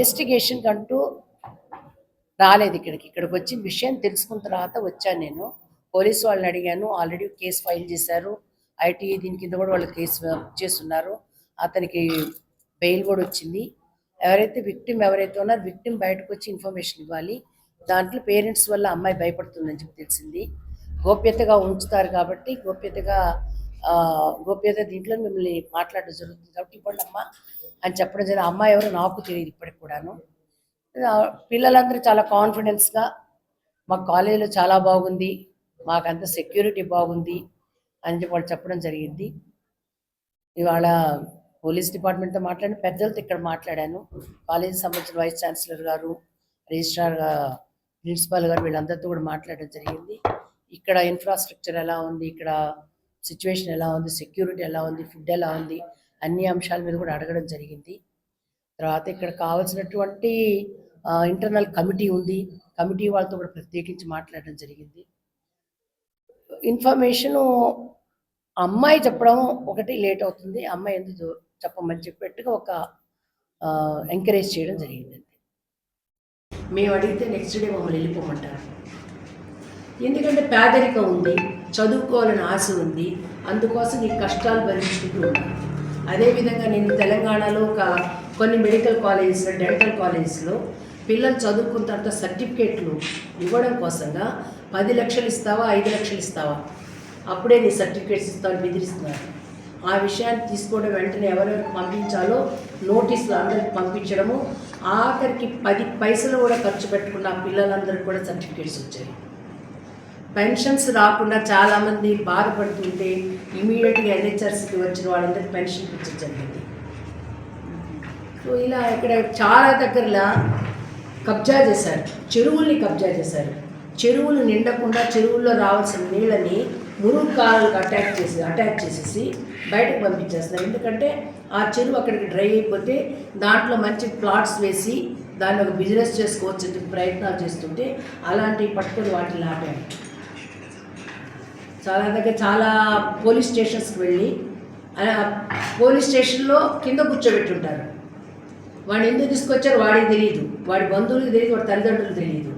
ఇన్వెస్టిగేషన్కి అంటూ రాలేదు ఇక్కడికి. ఇక్కడికి వచ్చి విషయం తెలుసుకున్న తర్వాత వచ్చాను నేను. పోలీసు వాళ్ళని అడిగాను. ఆల్రెడీ కేసు ఫైల్ చేశారు. ఐటీ దీని కింద కూడా వాళ్ళు కేసు చేస్తున్నారు. అతనికి బెయిల్ కూడా వచ్చింది. ఎవరైతే విక్టిమ్ ఎవరైతే ఉన్నారో విక్టిమ్ బయటకు వచ్చి ఇన్ఫర్మేషన్ ఇవ్వాలి. దాంట్లో పేరెంట్స్ వల్ల అమ్మాయి భయపడుతుందని చెప్పి తెలిసింది. గోప్యతగా ఉంచుతారు కాబట్టి గోప్యతగా ఆ, గోప్యత దీంట్లో మిమ్మల్ని మాట్లాడడం జరుగుతుంది. కాబట్టి ఇప్పుడు అమ్మ అని చెప్పడం జరిగింది. అమ్మాయి ఎవరో నాకు తెలియదు ఇప్పటికి కూడాను. పిల్లలందరూ చాలా కాన్ఫిడెన్స్గా మా కాలేజీలో చాలా బాగుంది మాకంత సెక్యూరిటీ బాగుంది అని చెప్పి వాళ్ళు చెప్పడం జరిగింది. ఇవాళ పోలీస్ డిపార్ట్మెంట్తో మాట్లాడిన పెద్దలతో ఇక్కడ మాట్లాడాను. కాలేజీ సంబంధించిన వైస్ ఛాన్సలర్ గారు రిజిస్ట్రార్ ప్రిన్సిపాల్ గారు వీళ్ళందరితో కూడా మాట్లాడడం జరిగింది. ఇక్కడ ఇన్ఫ్రాస్ట్రక్చర్ ఎలా ఉంది ఇక్కడ సిచ్యువేషన్ ఎలా ఉంది సెక్యూరిటీ ఎలా ఉంది ఫుడ్ ఎలా ఉంది అన్ని అంశాల మీద కూడా అడగడం జరిగింది. తర్వాత ఇక్కడ కావాల్సినటువంటి ఇంటర్నల్ కమిటీ ఉంది. కమిటీ వాళ్ళతో కూడా ప్రత్యేకించి మాట్లాడడం జరిగింది. ఇన్ఫర్మేషను అమ్మాయి చెప్పడం ఒకటి లేట్ అవుతుంది. అమ్మాయి ఎందుకు చెప్పమని చెప్పేట్టుగా ఒక ఎంకరేజ్ చేయడం జరిగింది. మేము అడిగితే నెక్స్ట్ డే మమ్మల్ని వెళ్ళిపోమంటారు. ఎందుకంటే పేదరికం ఉంది చదువుకోవాలని ఆశ ఉంది. అందుకోసం ఈ కష్టాలు భరించుకుంటూ ఉన్నాను అదేవిధంగా నేను తెలంగాణలో ఒక కొన్ని మెడికల్ కాలేజెస్ డెంటల్ కాలేజెస్లో పిల్లలు చదువుకున్న తర్వాత సర్టిఫికేట్లు ఇవ్వడం కోసంగా పది లక్షలు ఇస్తావా ఐదు లక్షలు ఇస్తావా? అప్పుడే నీ సర్టిఫికేట్స్ ఇస్తావని బెదిరిస్తున్నారు. ఆ విషయాన్ని తీసుకోవడం వెంటనే ఎవరెవరికి పంపించాలో నోటీసులు అందరికి పంపించడము. ఆఖరికి పది పైసలు కూడా ఖర్చు పెట్టుకున్న ఆ పిల్లలందరికీ కూడా సర్టిఫికేట్స్ వచ్చాయి. పెన్షన్స్ రాకుండా చాలామంది బాధపడుతుంటే ఇమీడియట్గా ఎన్హెచ్ఆర్సీకి వచ్చిన వాళ్ళందరికీ పెన్షన్ ఇచ్చడం జరిగింది. సో ఇలా ఇక్కడ చాలా దగ్గరలో కబ్జా చేశారు. చెరువుల్ని కబ్జా చేశారు. చెరువులు నిండకుండా చెరువుల్లో రావాల్సిన నీళ్ళని మురుగు కాలువలకు అటాక్ చేసి అటాక్ చేసేసి బయటకు పంపించేస్తున్నారు. ఎందుకంటే ఆ చెరువు అక్కడికి డ్రై అయిపోతే దాంట్లో మంచి ప్లాట్స్ వేసి దాన్ని ఒక బిజినెస్ చేసుకోవచ్చు ప్రయత్నాలు చేస్తుంటే అలాంటివి పట్టుకొని వాటిని ఆపారు చాలా దగ్గర చాలా పోలీస్ స్టేషన్స్కి వెళ్ళి పోలీస్ స్టేషన్లో కింద కూర్చోబెట్టుంటారు. వాడిని ఎందుకు తీసుకొచ్చారో వాడికి తెలియదు వాడి బంధువులకు తెలియదు వాడి తల్లిదండ్రులకు తెలియదు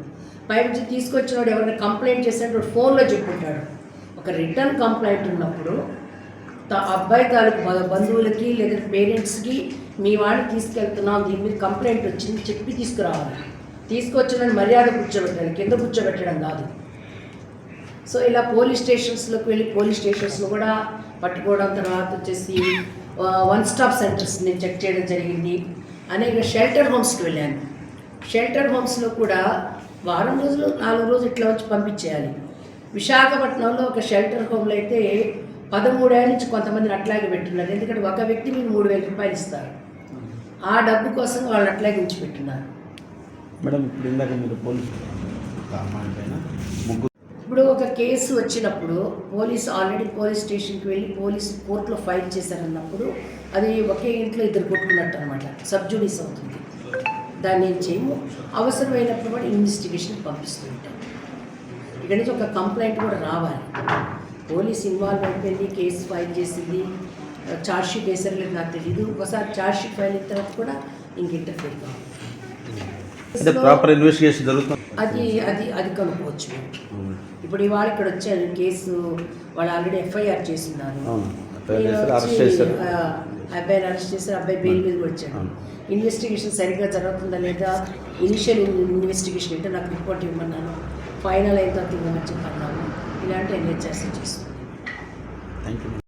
పైనుంచి తీసుకొచ్చిన వాడు ఎవరైనా కంప్లైంట్ చేసినట్టు వాడు ఫోన్లో చెప్పుకుంటాడు. ఒక రిటర్న్ కంప్లైంట్ ఉన్నప్పుడు త- అబ్బాయి తాలూకు బంధువులకి లేదా పేరెంట్స్కి మీ వాడిని తీసుకెళ్తున్నాం దీని మీద కంప్లైంట్ వచ్చింది చెప్పి తీసుకురావాలి. తీసుకొచ్చిన మర్యాద కూర్చోబెట్టాలి కింద కూర్చోబెట్టడం కాదు. సో ఇలా పోలీస్ స్టేషన్స్లోకి వెళ్ళి పోలీస్ స్టేషన్స్లో కూడా పట్టుకోవడం తర్వాత వచ్చేసి వన్ స్టాప్ సెంటర్స్ నేను చెక్ చేయడం జరిగింది. అనేక షెల్టర్ హోమ్స్కి వెళ్ళాను. షెల్టర్ హోమ్స్లో కూడా వారం రోజులు నాలుగు రోజులు ఇట్లా వచ్చి పంపించేయాలి. విశాఖపట్నంలో ఒక షెల్టర్ హోమ్లో అయితే పదమూడేళ్ళ నుంచి కొంతమందిని అట్లాగే పెట్టున్నారు. ఎందుకంటే ఒక వ్యక్తి మీకు మూడు వేల రూపాయలు ఇస్తారు. ఆ డబ్బు కోసం వాళ్ళు అట్లాగే ఉంచి పెట్టున్నారు మేడం ఇప్పుడు ఇందాక మీరు పోలీసు ఇప్పుడు ఒక కేసు వచ్చినప్పుడు పోలీస్ ఆల్రెడీ పోలీస్ స్టేషన్కి వెళ్ళి పోలీస్ కోర్టులో ఫైల్ చేశారన్నప్పుడు అది ఒకే ఇంట్లో ఇద్దరు కొట్టుకున్నట్టు అనమాట సబ్జుడీస్ అవుతుంది. దాన్ని ఏం చేయము? అవసరమైనప్పుడు కూడా ఇన్వెస్టిగేషన్ పంపిస్తూ ఉంటాం ఇక్కడ నుంచి ఒక కంప్లైంట్ కూడా రావాలి. పోలీస్ ఇన్వాల్వ్ అయిపోయింది కేసు ఫైల్ చేసింది ఛార్జ్షీట్ వేసారు లేదు నాకు తెలియదు ఒకసారి ఛార్జ్షీట్ ఫైల్ అయిన తర్వాత కూడా ఇంక ఇంటర్ఫీర్ కావాలి. అంటే ప్రాపర్ ఇన్వెస్టిగేషన్ జరుగుతుంది. అది అది అది కనుక్కోవచ్చు. ఇప్పుడు ఇవాళ ఇక్కడ వచ్చారు కేసు వాళ్ళు ఆల్రెడీ ఎఫ్ఐఆర్ చేస్తున్నారు. అబ్బాయిని అరెస్ట్ చేశారు అబ్బాయి బెయిల్ మీద వచ్చాడు. ఇన్వెస్టిగేషన్ సరిగ్గా జరుగుతుందా లేదా? ఇనిషియల్ ఇన్వెస్టిగేషన్ ఏంటో నాకు రిపోర్ట్ ఇవ్వమన్నాను. ఫైనల్ అయిన తర్వాత ఇవ్వమని చెప్పన్నాను. ఇలాంటి ఎన్హెచ్ఆర్సీ చేస్తుంది థ్యాంక్ యూ